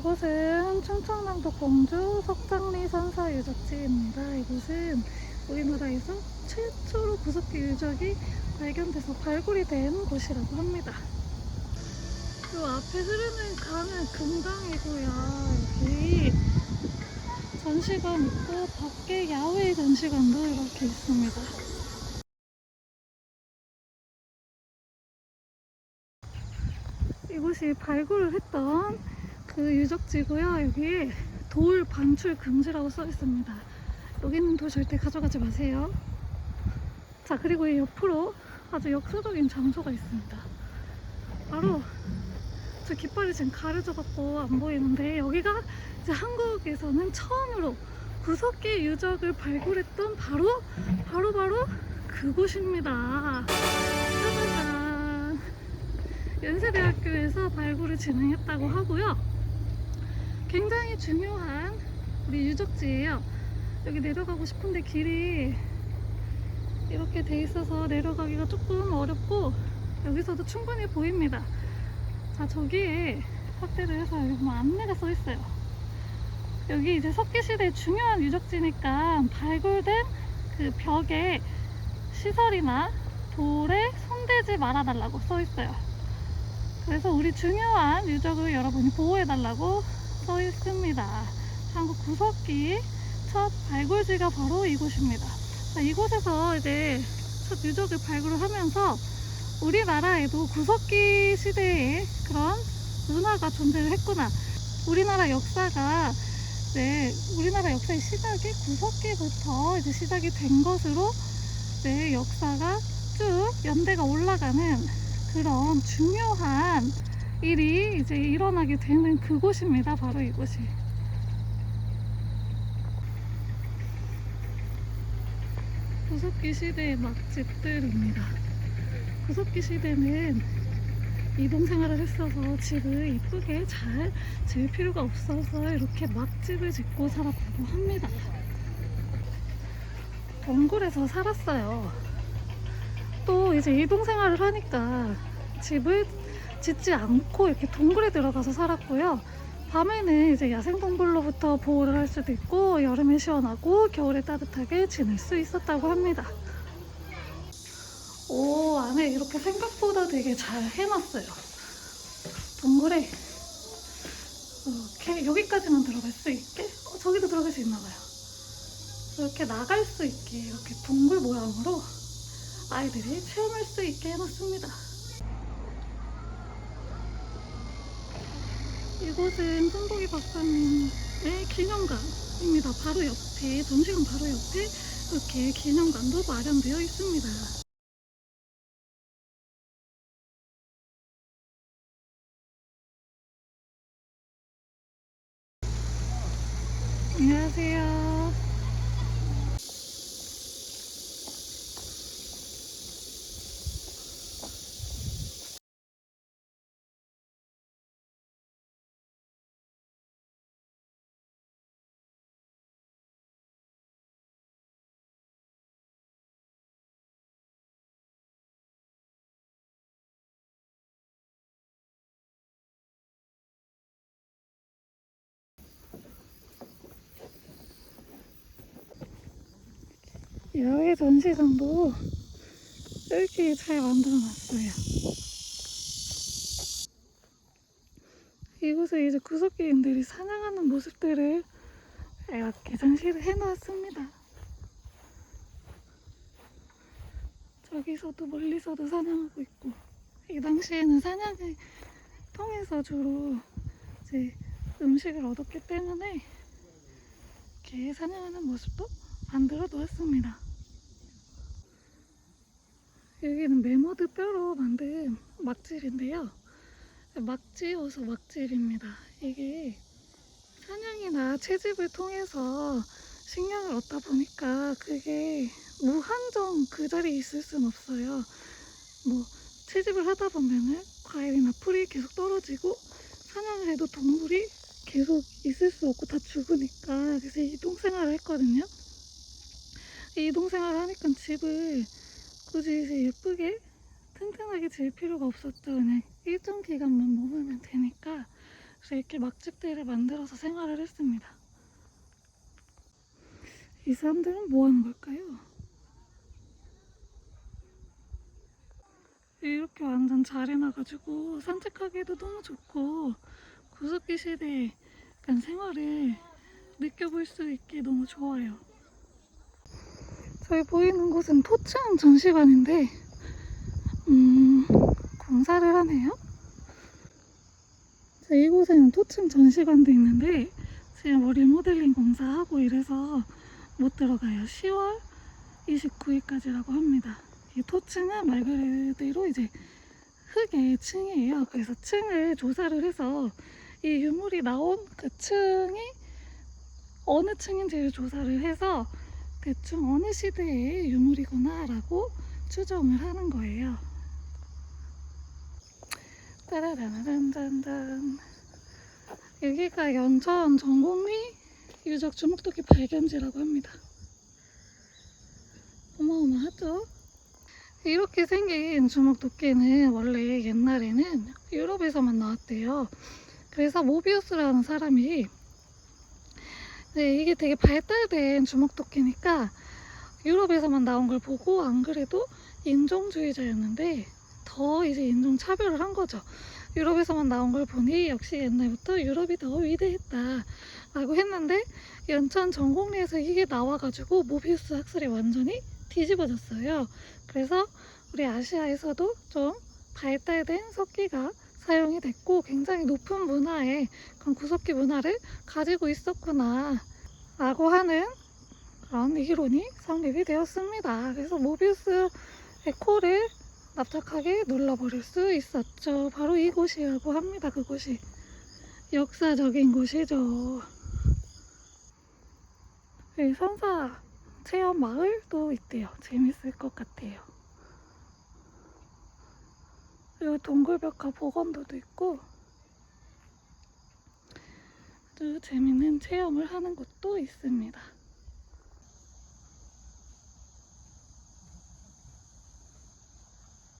이곳은 충청남도 공주 석장리 선사 유적지입니다. 이곳은 우리나라에서 최초로 구석기 유적이 발견돼서 발굴이 된 곳이라고 합니다. 이 앞에 흐르는 강은 금강이고요. 여기 전시관 있고 밖에 야외 전시관도 이렇게 있습니다. 이곳이 발굴을 했던 그 유적지고요. 여기 돌 반출 금지라고 써 있습니다. 여기 있는 돌 절대 가져가지 마세요. 자, 그리고 이 옆으로 아주 역사적인 장소가 있습니다. 바로 저 깃발이 지금 가려져 갖고 안 보이는데 여기가 이제 한국에서는 처음으로 구석기 유적을 발굴했던 바로 바로 바로 그곳입니다. 짜자잔. 연세대학교에서 발굴을 진행했다고 하고요. 굉장히 중요한 우리 유적지예요. 여기 내려가고 싶은데 길이 이렇게 돼 있어서 내려가기가 조금 어렵고 여기서도 충분히 보입니다. 자 저기에 확대를 해서 여기 보면 안내가 써 있어요. 여기 이제 석기시대 중요한 유적지니까 발굴된 그 벽에 시설이나 돌에 손대지 말아달라고 써 있어요. 그래서 우리 중요한 유적을 여러분이 보호해달라고 써 있습니다. 한국 구석기 첫 발굴지가 바로 이곳입니다. 자, 이곳에서 이제 첫 유적을 발굴을 하면서 우리나라에도 구석기 시대의 그런 문화가 존재를 했구나. 우리나라 역사가 이제 우리나라 역사의 시작이 구석기부터 이제 시작이 된 것으로 이제 역사가 쭉 연대가 올라가는 그런 중요한 일이 이제 일어나게 되는 그곳입니다. 바로 이곳이. 구석기 시대의 맛집들입니다. 구석기 시대는 이동 생활을 했어서 집을 이쁘게 잘 지을 필요가 없어서 이렇게 맛집을 짓고 살았다고 합니다. 동굴에서 살았어요. 또 이제 이동 생활을 하니까 집을 짓지 않고 이렇게 동굴에 들어가서 살았고요. 밤에는 이제 야생동물로부터 보호를 할 수도 있고 여름에 시원하고 겨울에 따뜻하게 지낼 수 있었다고 합니다. 오 안에 이렇게 생각보다 되게 잘 해놨어요. 동굴에 이렇게 여기까지만 들어갈 수 있게 어, 저기도 들어갈 수 있나봐요. 이렇게 나갈 수 있게 이렇게 동굴 모양으로 아이들이 체험할 수 있게 해놨습니다. 이곳은 손보기 박사님의 기념관입니다. 바로 옆에, 전시관 바로 옆에 이렇게 기념관도 마련되어 있습니다. 안녕하세요. 야외 전시장도 이렇게 잘 만들어 놨어요. 이곳에 이제 구석기인들이 사냥하는 모습들을 이렇게 전시를 해 놓았습니다. 저기서도 멀리서도 사냥하고 있고 이 당시에는 사냥을 통해서 주로 이제 음식을 얻었기 때문에 이렇게 사냥하는 모습도 만들어 놓았습니다. 여기는 메모드 뼈로 만든 막질인데요. 막지어서 막질입니다. 이게 사냥이나 채집을 통해서 식량을 얻다 보니까 그게 무한정 그 자리에 있을 순 없어요. 뭐 채집을 하다 보면은 과일이나 풀이 계속 떨어지고 사냥을 해도 동물이 계속 있을 수 없고 다 죽으니까 그래서 이동 생활을 했거든요. 이동 생활을 하니까 집을 굳이 예쁘게 튼튼하게 지을 필요가 없었죠. 그냥 일정 기간만 머물면 되니까 그래서 이렇게 막집들을 만들어서 생활을 했습니다. 이 사람들은 뭐 하는 걸까요? 이렇게 완전 잘 해놔가지고 산책하기에도 너무 좋고 구석기 시대의 약간 생활을 느껴볼 수 있게 너무 좋아요. 저희 보이는 곳은 토층 전시관인데 음, 공사를 하네요. 자, 이곳에는 토층 전시관도 있는데 지금 뭐 리모델링 공사하고 이래서 못 들어가요. 10월 29일까지라고 합니다. 이 토층은 말 그대로 이제 흙의 층이에요. 그래서 층을 조사를 해서 이 유물이 나온 그 층이 어느 층인지를 조사를 해서 대충 어느 시대의 유물이구나 라고 추정을 하는 거예요. 따라라란짠짠 여기가 연천 전곡리 유적 주목도기 발견지라고 합니다. 어마어마하죠? 이렇게 생긴 주먹도끼는 원래 옛날에는 유럽에서만 나왔대요. 그래서 모비우스라는 사람이 네, 이게 되게 발달된 주먹도끼니까 유럽에서만 나온 걸 보고 안 그래도 인종주의자였는데 더 이제 인종차별을 한 거죠. 유럽에서만 나온 걸 보니 역시 옛날부터 유럽이 더 위대했다 라고 했는데 연천 전곡리에서 이게 나와가지고 모비우스 학설이 완전히 뒤집어졌어요. 그래서 우리 아시아에서도 좀 발달된 석기가 사용이 됐고 굉장히 높은 문화의 그런 구석기 문화를 가지고 있었구나 라고 하는 그런 이론이 성립이 되었습니다. 그래서 모비우스의 코를 납작하게 눌러버릴 수 있었죠. 바로 이곳이라고 합니다. 그곳이 역사적인 곳이죠. 선사 체험 마을도 있대요. 재밌을 것 같아요. 그리고 동굴벽화 복원도도 있고 아주 재밌는 체험을 하는 곳도 있습니다.